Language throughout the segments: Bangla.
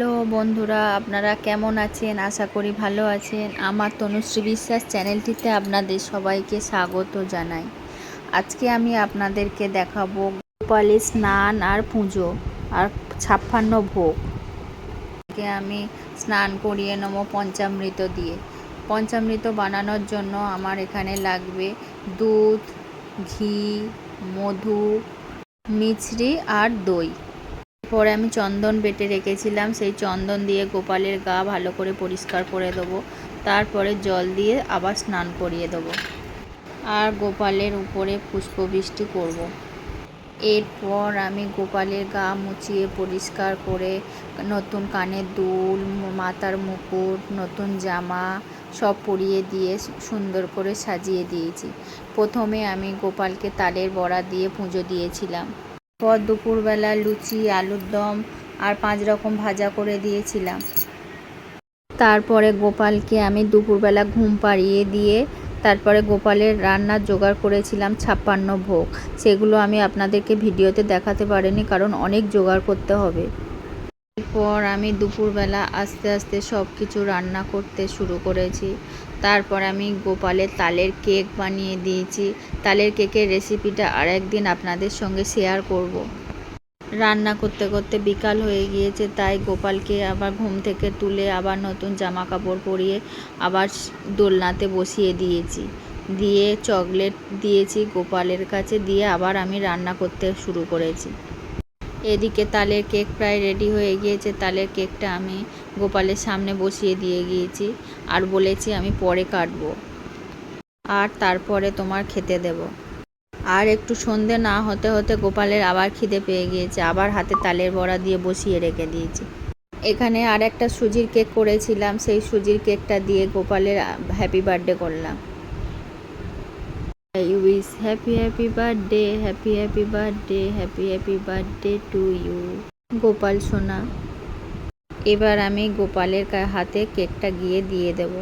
হ্যালো বন্ধুরা, আপনারা কেমন আছেন? আশা করি ভালো আছেন। আমার তনুশ্রী বিশ্বাস চ্যানেলটিতে আপনাদের সবাইকে স্বাগত জানাই। আজকে আমি আপনাদেরকে দেখাবো গোপালের স্নান আর পুজো আর ছাপ্পান্ন ভোগ। আমি স্নান করিয়ে নেব পঞ্চামৃত দিয়ে। পঞ্চামৃত বানানোর জন্য আমার এখানে লাগবে দুধ, ঘি, মধু, মিছরি আর দই। পরে আমি চন্দন বেটে রেখেছিলাম, সেই চন্দন দিয়ে গোপালের গা ভালো করে পরিষ্কার করে দেবো। তারপরে জল দিয়ে আবার স্নান করিয়ে দেবো। আর গোপালের উপরে পুষ্পবৃষ্টি করব। এরপর আমি গোপালের গা মুছিয়ে পরিষ্কার করে, নতুন কানের দুল, মাথার মুকুট, নতুন জামা সব পরিয়ে দিয়ে সুন্দর করে সাজিয়ে দিয়েছি। প্রথমে আমি গোপালকে তালের বড়া দিয়ে পুজো দিয়েছিলাম। পর দুপুরবেলা লুচি, আলুর দম আর পাঁচ রকম ভাজা করে দিয়েছিলাম। তারপরে গোপালকে আমি দুপুরবেলা ঘুম পাড়িয়ে দিয়ে তারপরে গোপালের রান্না জোগাড় করেছিলাম ছাপ্পান্ন ভোগ। সেগুলো আমি আপনাদেরকে ভিডিওতে দেখাতে পারিনি, কারণ অনেক জোগাড় করতে হবে। এরপর আমি দুপুরবেলা আস্তে আস্তে সব কিছু রান্না করতে শুরু করেছি। তারপর আমি গোপালের তালের কেক বানিয়ে দিয়েছি। তালের কেকের রেসিপিটা আরেকদিন আপনাদের সঙ্গে শেয়ার করব। রান্না করতে করতে বিকাল হয়ে গিয়েছে, তাই গোপালকে আবার ঘুম থেকে তুলে আবার নতুন জামা কাপড় পরিয়ে আবার দোলনাতে বসিয়ে দিয়েছি। দিয়ে চকলেট দিয়েছি গোপালের কাছে, দিয়ে আবার আমি রান্না করতে শুরু করেছি। এদিকে তালের কেক প্রায় রেডি হয়ে গিয়েছে। তালের কেকটা আমি গোপালের সামনে বসিয়ে দিয়ে গিয়েছি আর বলেছি, আমি পরে কাটবো আর তারপরে তোমার খেতে দেব। আর একটু সন্ধে না হতে হতে গোপালের আবার খিদে পেয়ে গিয়েছে। আবার হাতে তালের বড়া দিয়ে বসিয়ে রেখে দিয়েছি। এখানে আর একটা সুজির কেক করেছিলাম। সেই সুজির কেকটা দিয়ে গোপালের হ্যাপি বার্থডে করলাম। I wish happy happy birthday, happy happy birthday, happy happy birthday to you. Gopal সোনা, এবার আমি গোপালের হাতে কেকটা গিয়ে দিয়ে দেব।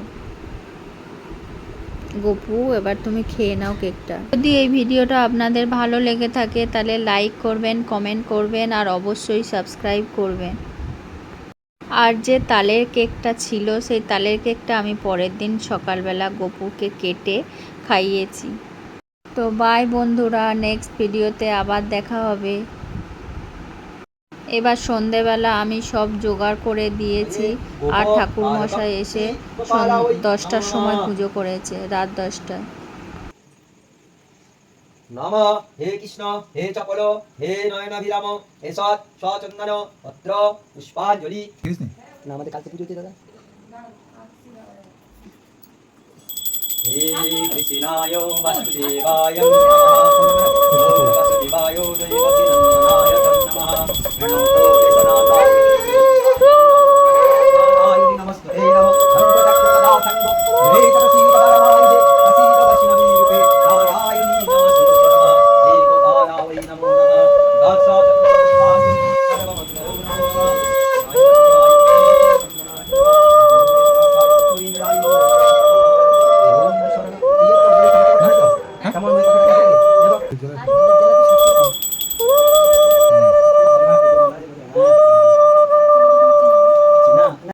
গোপু, এবার তুমি খেয়ে নাও কেকটা। যদি এই ভিডিওটা আপনাদের ভালো লেগে থাকে, তাহলে লাইক করবেন কমেন্ট করবেন, আর অবশ্যই সাবস্ক্রাইব করবেন। আর যে তালের কেকটা ছিল, সেই তালের কেকটা আমি পরের দিন সকালবেলা গোপুকে কেটে খাইয়েছি। তো বাই বন্ধুরা নেক্সট ভিডিওতে আবার দেখা হবে। এবার সন্ধেবেলা আমি সব জোগাড় করে দিয়েছি আর ঠাকুর মশাই এসে দশটার সময় পুজো করেছে রাত দশটায়। নম হে কৃষ্ণ হে চপল হে নয়নাভিরাম হে সৎ সচন্দন পত্র পুষ্পাঞ্জলি। না আমাদের কালকে পুজো দাদা। হে কৃষ্ণায় বাসুদেবায় নমঃ ও